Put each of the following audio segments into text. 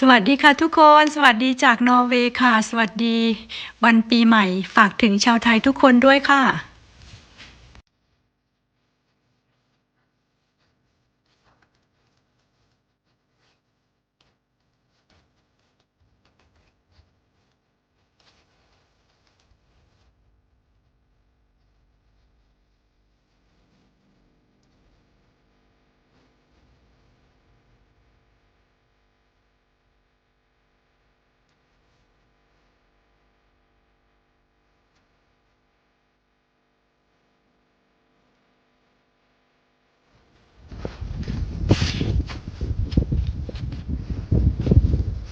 สวัสดีค่ะทุกคน สวัสดีจากนอร์เวย์ค่ะ สวัสดี วันปีใหม่ ฝากถึงชาวไทยทุกคนด้วยค่ะ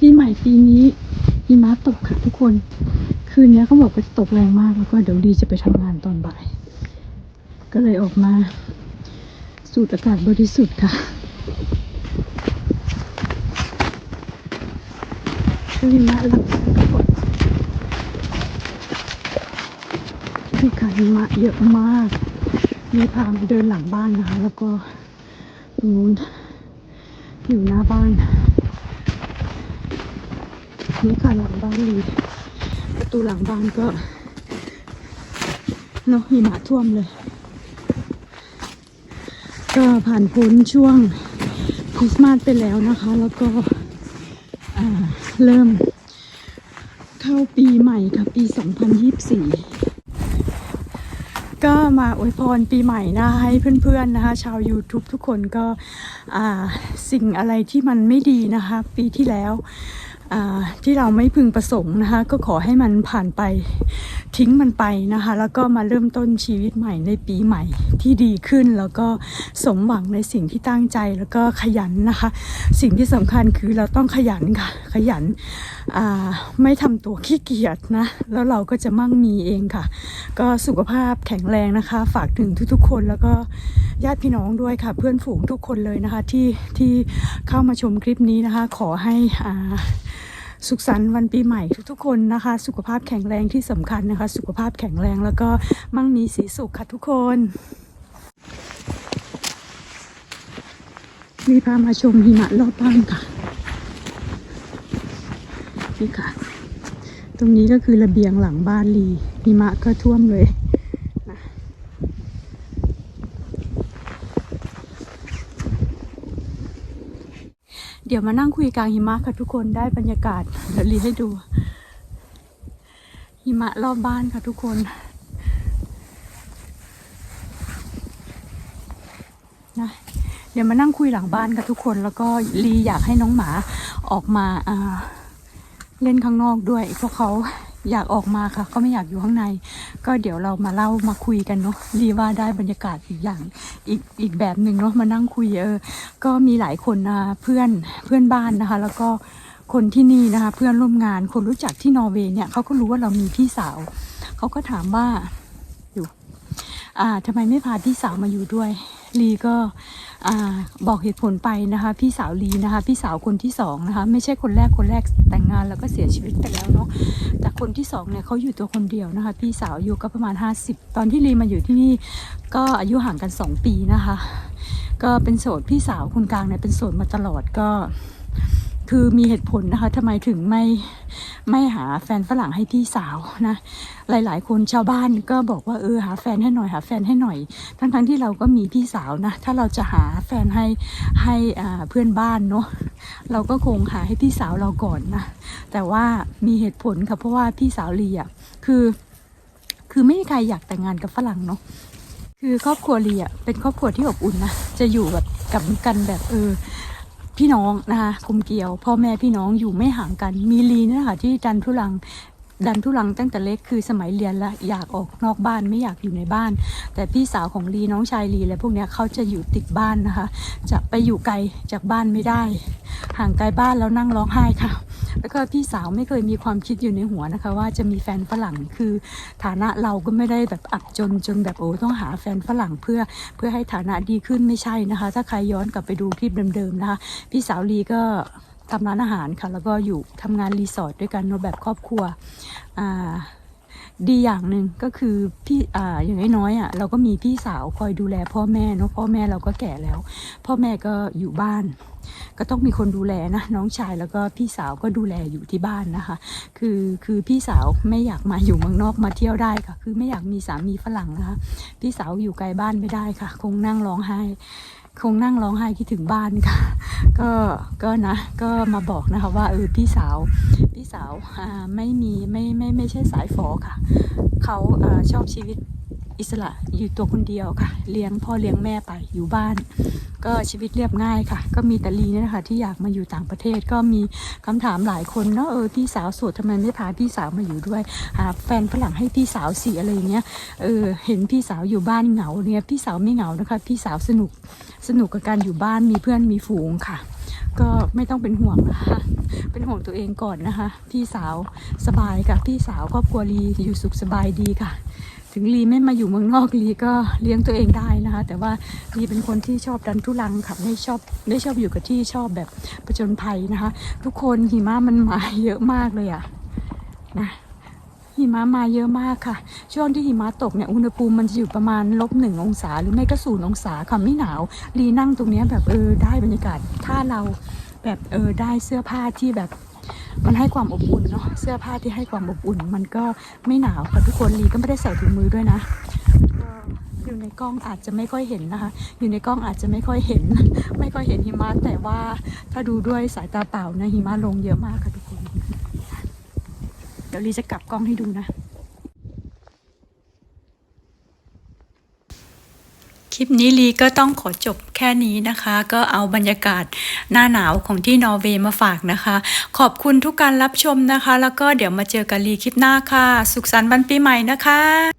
ปีใหม่ปีนี้หิมะตกค่ะทุกคน คืนนี้เขาบอกว่าตกแรงมากแล้วก็เดี๋ยวดีจะไปทำงานตอนบ่าย ก็เลยออกมา สูดอากาศบริสุทธิ์ค่ะหิมะหลับทุกคนนี่ค่ะหิมะเยอะมาก มีพามาเดินหลังบ้านนะคะ แล้วก็ตรงนู้นอยู่หน้าบ้าน นี่ค่ะหลังบ้านลีประตูหลังบ้านก็เนาะหิมะท่วมเลย ก็ผ่านพ้นช่วงคริสต์มาสไปแล้วนะคะ แล้วก็เริ่มเข้าปีใหม่ค่ะปี 2024 ก็มาอวยพรปีใหม่นะให้เพื่อนๆนะคะ ชาว YouTube ทุกคนก็สิ่งอะไรที่มันไม่ดีนะคะ ปีที่แล้ว ที่เราไม่พึงประสงค์นะคะ ก็ขอให้มันผ่านไปทิ้งมันไปนะคะ แล้วก็มาเริ่มต้นชีวิตใหม่ในปีใหม่ที่ดีขึ้น แล้วก็สมหวังในสิ่งที่ตั้งใจแล้วก็ขยันนะคะ สิ่งที่สำคัญคือเราต้องขยันค่ะ ขยันไม่ทำตัวขี้เกียจนะแล้วเราก็จะมั่งมีเองค่ะ ก็สุขภาพแข็งแรงนะคะ ฝากถึงทุกๆ คนแล้วก็ญาติพี่น้องด้วยค่ะ เพื่อนฝูงทุกคนเลยนะคะ ที่ที่เข้ามาชมคลิปนี้นะคะ ขอให้อ่าสุขสันต์วันปีใหม่ทุกๆคนนะคะ สุขภาพแข็งแรงที่สำคัญนะคะ สุขภาพแข็งแรงแล้วก็มั่งมีสีสุขค่ะทุกคนมีพามาชมหิมะรอบบ้านค่ะนี่ค่ะ ตรงนี้ก็คือระเบียงหลังบ้านลีหิมะก็ท่วมเลยนะเดี๋ยวมานั่งคุยกลางหิมะค่ะทุกคนได้บรรยากาศเดี๋ยวรีให้ดู หิมะรอบบ้านค่ะทุกคน นะเดี๋ยวมานั่งคุยหลังบ้านค่ะทุกคน แล้วก็ลีอยากให้น้องหมาออกมาอ่าเล่นข้างนอกด้วยเพราะเขา อยากออกมาค่ะ ก็ไม่อยากอยู่ข้างใน ก็เดี๋ยวเรามาเล่ามาคุยกันเนาะรีว่าได้บรรยากาศอีกอย่างอีกอีกแบบหนึ่งเนาะมานั่งคุยเออก็มีหลายคนนะเพื่อนเพื่อนบ้านนะคะ แล้วก็คนที่นี่นะคะ เพื่อนร่วมงานคนรู้จักที่นอร์เวย์เนี่ยเขาก็รู้ว่าเรามีพี่สาวเขาก็ถามว่าอยู่ อ่าทำไมไม่พาพี่สาวมาอยู่ด้วยลีก็ อบอกเหตุผลไปนะคะ พี่สาวลีนะคะ พี่สาวคนที่สองนะคะ ไม่ใช่คนแรกคนแรกแต่งงานแล้วก็เสียชีวิตไปแล้วเนาะแต่คนที่สองเนี่ยเขาอยู่ตัวคนเดียวนะคะ พี่สาวอายู่ก็ประมาณ 50 ตอนที่ลีมาอยู่ที่นี่ก็อายุห่างกัน 2 ปีนะคะ ก็เป็นโสดพี่สาวคนกลางเนี่ยเป็นโสดมาตลอดก็ คือมีเหตุผลนะคะทำไมถึงไม่ไม่หาแฟนฝรั่งให้พี่สาวนะหลาย ๆ คนชาวบ้านก็บอกว่าเออหาแฟนให้หน่อยหาแฟนให้หน่อย ทั้งๆที่เราก็มีพี่สาวนะถ้าเราจะหาแฟนให้ให้อ่าเพื่อนบ้านเนาะเราก็คงหาให้พี่สาวเราก่อนนะแต่ว่ามีเหตุผลค่ะเพราะว่าพี่สาวลีอะคือ คือไม่มีใครอยากแต่งงานกับฝรั่งเนาะคือครอบครัวลีอะเป็นครอบครัวที่อบอุ่นนะจะอยู่แบบกับกันแบบเออ พี่น้องนะคะกลมเกลียวพ่อแม่พี่น้องอยู่ไม่ห่างกัน มีลีนยนะคะที่ดันทุลังดันทุลังตั้งแต่เล็กคือสมัยเรียนละอยากออกนอกบ้านไม่อยากอยู่ในบ้าน แต่พี่สาวของลีน้องชายลีอะไรพวกเนี้ยเขาจะอยู่ติดบ้านนะคะ จะไปอยู่ไกลจากบ้านไม่ได้ ห่างไกลบ้านแล้วนั่งร้องไห้ค่ะ แล้วก็พี่สาวไม่เคยมีความคิดอยู่ในหัวนะคะ ว่าจะมีแฟนฝรั่งคือฐานะเราก็ไม่ได้แบบอับจนจนแบบโอ้ต้องหาแฟนฝรั่งเพื่อเพื่อให้ฐานะดีขึ้นไม่ใช่นะคะ ถ้าใครย้อนกลับไปดูคลิปเดิมๆนะคะ พี่สาวลีก็ทำร้านอาหารค่ะ แล้วก็อยู่ทำงานรีสอร์ทด้วยกันเนาะแบบครอบครัวอ่า ดีอย่างหนึ่งก็คือพี่อ่าอย่างน้อยๆอะเราก็มีพี่สาวคอยดูแลพ่อแม่เนอะพ่อแม่เราก็แก่แล้ว พ่อแม่ก็อยู่บ้าน ก็ต้องมีคนดูแลนะน้องชายแล้วก็พี่สาวก็ดูแลอยู่ที่บ้านนะคะ คือคือพี่สาวไม่อยากมาอยู่เมืองนอกมาเที่ยวได้ค่ะ คือไม่อยากมีสามีฝรั่งนะคะ พี่สาวอยู่ไกลบ้านไม่ได้ค่ะ คงนั่งร้องไห้ คงนั่งร้องไห้คิดถึงบ้านค่ะ ก็ก็นะก็มาบอกนะคะว่าเออพี่สาวพี่สาวไม่มีไม่ไม่ไม่ใช่สายฝอค่ะ เขาชอบชีวิต อิสระอยู่ตัวคนเดียวค่ะ เลี้ยงพ่อเลี้ยงแม่ไปอยู่บ้าน ก็ชีวิตเรียบง่ายค่ะ ก็มีแต่ลีเนี่ยนะคะที่อยากมาอยู่ต่างประเทศก็มีคำถามหลายคนเนาะเออพี่สาวโสดทำไมไม่พาพี่สาวมาอยู่ด้วยหาแฟนฝรั่งให้พี่สาวสิอะไรเงี้ยเออเห็นพี่สาวอยู่บ้านเหงาเนี่ยพี่สาวไม่เหงานะคะ พี่สาวสนุกสนุกกับการอยู่บ้านมีเพื่อนมีฝูงค่ะ ก็ไม่ต้องเป็นห่วงนะคะเป็นห่วงตัวเองก่อนนะคะ พี่สาวสบายค่ะพี่สาวครอบครัวลีอยู่สุขสบายดีค่ะ ถึงลีไม่มาอยู่เมืองนอกลีก็เลี้ยงตัวเองได้นะคะ แต่ว่าลีเป็นคนที่ชอบดันทุลังค่ะไม่ชอบไม่ชอบอยู่กับที่ชอบแบบประจนภัยนะคะ ทุกคนหิมะมันมาเยอะมากเลยอะนะหิมะมาเยอะมากค่ะ ช่วงที่หิมะตกเนี่ยอุณหภูมิมันจะอยู่ประมาณลบหนึ่งองศา หรือไม่ก็ศูนย์องศาค่ะไม่หนาวลีนั่งตรงนี้แบบเออได้บรรยากาศถ้าเราแบบเออได้เสื้อผ้าที่แบบ มันให้ความอบอุ่นเนาะเสื้อผ้าที่ให้ความอบอุ่น มันก็ไม่หนาวค่ะทุกคนลีก็ไม่ได้ใส่ถุงมือด้วยนะอยู่ในกล้องอาจจะไม่ค่อยเห็นนะคะ อยู่ในกล้องอาจจะไม่ค่อยเห็น ไม่ค่อยเห็นหิมะแต่ว่าถ้าดูด้วยสายตาเปล่านะหิมะลงเยอะมากค่ะทุกคน เดี๋ยวลีจะกลับกล้องให้ดูนะ คลิปนี้ลีก็ต้องขอจบแค่นี้นะคะ ก็เอาบรรยากาศหน้าหนาวของที่นอร์เวย์มาฝากนะคะ ขอบคุณทุกการรับชมนะคะ แล้วก็เดี๋ยวมาเจอกันลีคลิปหน้าค่ะ สุขสันต์วันปีใหม่นะคะ